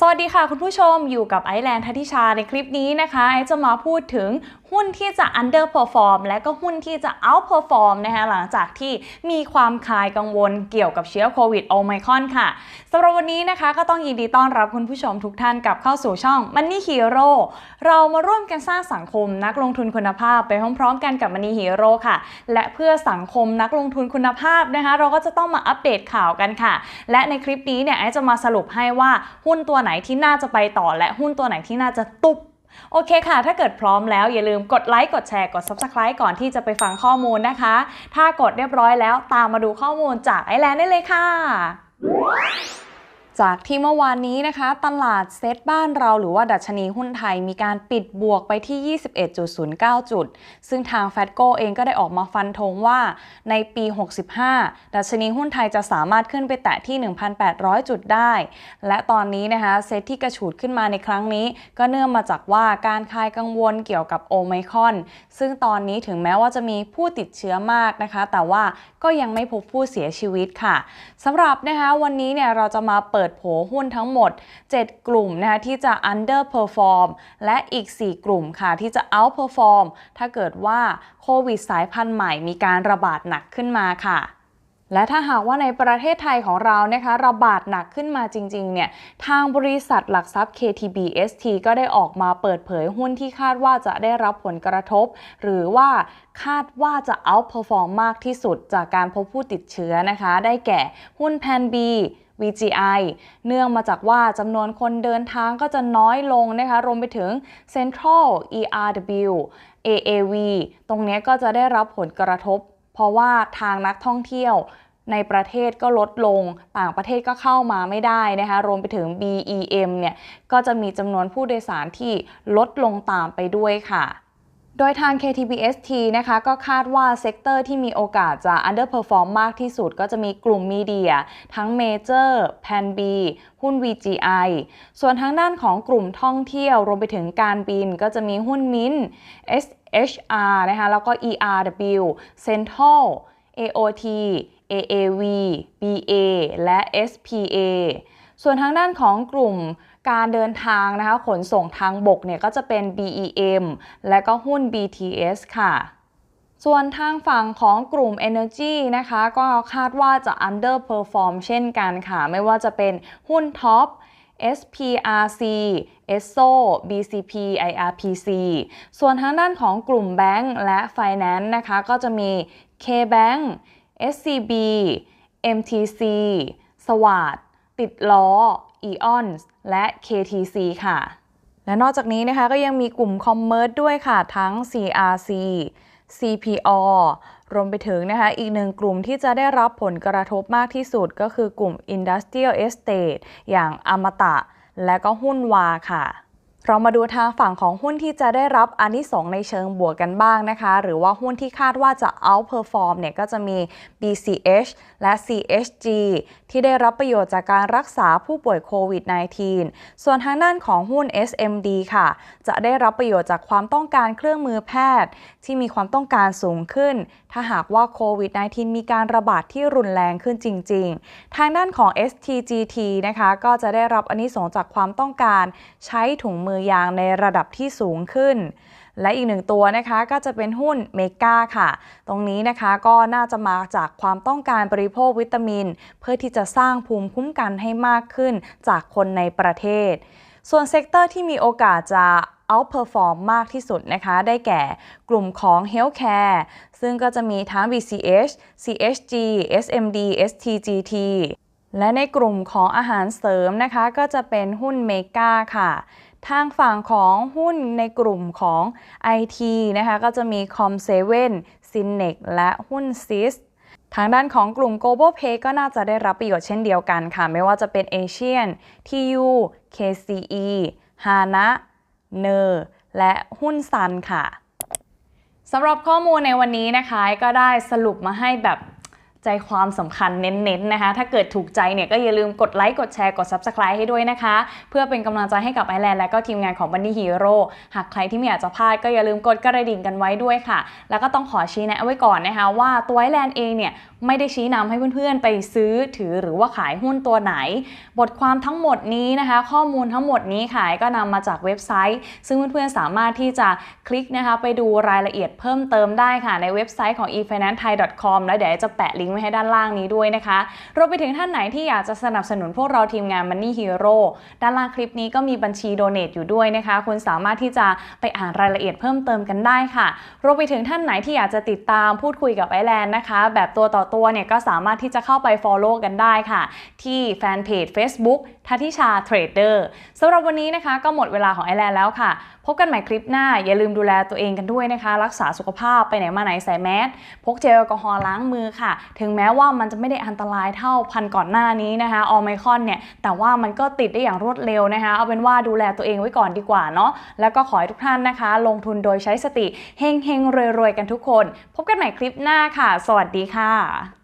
สวัสดีค่ะคุณผู้ชมอยู่กับไอแลนด์ทัติชาในคลิปนี้นะคะไอจะมาพูดถึงหุ้นที่จะ underperform และก็หุ้นที่จะ outperform นะคะหลังจากที่มีความคลายกังวลเกี่ยวกับเชื้อโควิดโอไมคอนค่ะสำหรับวันนี้นะคะก็ต้องยินดีต้อนรับคุณผู้ชมทุกท่านกลับเข้าสู่ช่อง Money Hero เรามาร่วมกันสร้างสังคมนักลงทุนคุณภาพไปพร้อมๆกันกับ Money Hero ค่ะ และเพื่อสังคมนักลงทุนคุณภาพนะคะเราก็จะต้องมาอัปเดตข่าวกันค่ะ และในคลิปนี้เนี่ยไอจะมาสรุปให้ว่าหุ้นตัวไหนที่น่าจะไปต่อและหุ้นตัวไหนที่น่าจะตุบ โอเคค่ะ ถ้าเกิดพร้อมแล้วอย่าลืมกดไลค์ กดแชร์ กด Subscribe ก่อนที่จะไปฟังข้อมูลนะคะ ถ้ากดเรียบร้อยแล้วตามมาดูข้อมูลจากไอแลนด์ได้เลยค่ะ จากที่เมื่อวานนี้นะคะ ตลาดเซตบ้านเราหรือว่าดัชนีหุ้นไทยมีการปิดบวกไปที่ 21.09 จุด ซึ่งทางแฟดโกเองก็ได้ออกมาฟันธงว่าในปี 65 ดัชนีหุ้นไทยจะสามารถขึ้นไปแตะที่ 1,800 จุดได้ และตอนนี้นะคะเซตที่กระฉูดขึ้นมาในครั้งนี้ ก็เนื่องมาจากว่าการคลายกังวลเกี่ยวกับโอไมคอน ซึ่งตอนนี้ถึงแม้ว่าจะมีผู้ติดเชื้อมากนะคะ แต่ว่าก็ยังไม่พบผู้เสียชีวิตค่ะสำหรับนะคะวันนี้เนี่ยเราจะมาเปิดโผหุ้นทั้งหมด 7 กลุ่มนะคะที่จะ underperform และอีก 4 กลุ่มค่ะที่จะ outperform ถ้าเกิดว่าโควิดสายพันธุ์ใหม่มีการระบาดหนักขึ้นมาค่ะและถ้าหากว่าในประเทศไทยของเรานะคะระบาดหนักขึ้นมาจริงๆเนี่ยทางบริษัทหลักทรัพย์ KTB ST ก็ได้ออกมาเปิดเผยหุ้นที่คาดว่าจะได้รับผลกระทบ หรือว่าคาดว่าจะ outperform มากที่สุดจากการพบผู้ติดเชื้อนะคะ ได้แก่หุ้นแพน B VGI เนื่องมาจากว่าจำนวนคนเดินทางก็จะน้อยลงนะคะรวมไปถึง Central ERW AAV ตรงนี้ก็จะได้รับผลกระทบ เพราะว่าทางนักท่องเที่ยวในประเทศก็ลดลง ต่างประเทศก็เข้ามาไม่ได้นะคะ รวมไปถึง BEM เนี่ย ก็จะมีจำนวนผู้โดยสารที่ลดลงตามไปด้วยค่ะ โดยทาง KTBST นะคะก็คาดว่าเซกเตอร์ที่มีโอกาสจะ underperform มากที่สุดก็จะมีกลุ่มมีเดีย ทั้ง Major, Pan B หุ้น VGI ส่วนทางด้านของกลุ่มท่องเที่ยวรวมไปถึงการบินก็จะมีหุ้นมิน SHR นะคะแล้วก็ ERW Central AOT AAV BA และ SPA ส่วนทางด้านของกลุ่ม การเดินทางนะคะขนส่งทางบกเนี่ยก็จะเป็น BEM และก็หุ้น BTS ค่ะส่วนทางฝั่งของกลุ่ม Energy นะคะ ก็คาดว่าจะ underperform เช่นกันค่ะ ไม่ว่าจะเป็นหุ้นท็อป SPRC ESSO BCP IRPC ส่วนทางด้านของกลุ่มแบงก์และ Finance นะคะ ก็จะมี KBank SCB MTC สวาดติดล้อ EON และ KTC ค่ะ และนอกจากนี้นะคะก็ยังมีกลุ่มคอมเมอร์สด้วยค่ะ ทั้ง CRC CPO รวมไปถึงนะคะอีกหนึ่งกลุ่มที่จะได้รับผลกระทบมากที่สุดก็คือกลุ่ม Industrial Estate อย่างอมตะ และก็หุ้นวาค่ะ เรามาดูทางฝั่งของหุ้นที่จะได้รับอานิสงส์ในเชิงบวกกันบ้างนะคะ หรือว่าหุ้นที่คาดว่าจะ outperform เนี่ยก็จะมี BCH และ CHG ที่ได้รับประโยชน์จากการรักษาผู้ป่วยโควิด -19 ส่วนทางด้านของหุ้น SMD ค่ะ จะได้รับประโยชน์จากความต้องการเครื่องมือแพทย์ ที่มีความต้องการสูงขึ้น ถ้าหากว่าโควิด -19 มีการระบาดที่รุนแรงขึ้นจริง ๆ ทางด้านของ STGT นะคะ ก็จะได้รับอานิสงส์จากความต้องการใช้ถุงมือยางในระดับที่สูงขึ้น และอีกหนึ่งตัวนะคะก็จะเป็นหุ้นเมกาค่ะ ตรงนี้นะคะก็น่าจะมาจากความต้องการบริโภควิตามิน เพื่อที่จะสร้างภูมิคุ้มกันให้มากขึ้นจากคนในประเทศ ส่วนเซกเตอร์ที่มีโอกาสจะ outperform มากที่สุดนะคะ ได้แก่กลุ่มของ healthcare ซึ่งก็จะมีทั้ง BCH CHG SMD STGT และในกลุ่มของอาหารเสริมนะคะ ก็จะเป็นหุ้นเมกาค่ะ ทางฝั่งของหุ้นในกลุ่มของ IT นะคะ ก็จะมี Com7 Synex และหุ้น SIS ทางด้านของกลุ่ม Global Pay ก็น่าจะได้รับประโยชน์เช่นเดียวกันค่ะ ไม่ว่าจะเป็น Asian TU KCE HANA เนอร์และหุ้นซันค่ะสำหรับข้อมูลในวันนี้นะคะ ก็ได้สรุปมาให้แบบ ใจความสำคัญเน้นๆนะคะ ถ้าเกิดถูกใจเนี่ยก็อย่าลืมกดไลค์กดแชร์กด Subscribe ให้ด้วยนะคะ เพื่อเป็นกำลังใจให้กับไอแลนด์และก็ทีมงานของบันนี่ฮีโร่หากใครที่ไม่อยากจะพลาดก็อย่าลืมกดกระดิ่งกันไว้ด้วยค่ะ แล้วก็ต้องขอชี้แนะไว้ก่อนนะคะ ว่าตัวไอแลนด์เองเนี่ยไม่ได้ชี้นำให้เพื่อนๆ ไปซื้อถือหรือว่าขายหุ้นตัวไหน บทความทั้งหมดนี้นะคะ ข้อมูลทั้งหมดนี้ค่ะก็นำมาจากเว็บไซต์ ซึ่งเพื่อนๆ สามารถที่จะคลิกนะคะไปดูรายละเอียดเพิ่มเติมได้ค่ะ ในเว็บไซต์ของ efinancethai.com แล้วเดี๋ยวจะแปะลิงก์ไว้ให้ด้านล่างนี้ด้วยนะคะรวมไปถึงท่านไหนที่อยากจะสนับสนุนพวกเราทีมงาน Money Hero ด้านล่างคลิปนี้ก็มีบัญชีโดเน a t อยู่ด้วยนะคะ คุณสามารถที่จะไปอ่านรายละเอียดเพิ่มเติมกันได้ค่ะรวมไปถึงท่านไหนที่อยากจะติดตามพูดคุยกับไอแลนด์นะคะ แบบตัวต่อตัวเนี่ยก็สามารถที่จะเข้าไป Follow กันได้ค่ะ ที่แฟนเพจ Facebook ทัติชาเทรดเดอร์สำหรับวันนี้นะคะ ก็หมดเวลาของไอแลนด์แล้วค่ะ พบกันใหม่คลิปหน้า อย่าลืมดูแลตัวเองกันด้วยนะคะ รักษาสุขภาพไปไหนมาไหนใส่แมสพกเจลแอลกอฮอล์ล้างมือค่ะ ถึงแม้ว่ามันจะไม่ได้อันตรายเท่าพันก่อนหน้านี้นะคะออไมคอนเนี่ย แต่ว่ามันก็ติดได้อย่างรวดเร็วนะคะ เอาเป็นว่าดูแลตัวเองไว้ก่อนดีกว่าเนาะแล้วก็ขอให้ทุกท่านนะคะ ลงทุนโดยใช้สติเฮงเฮงรวยๆกันทุกคน พบกันใหม่คลิปหน้าค่ะ สวัสดีค่ะ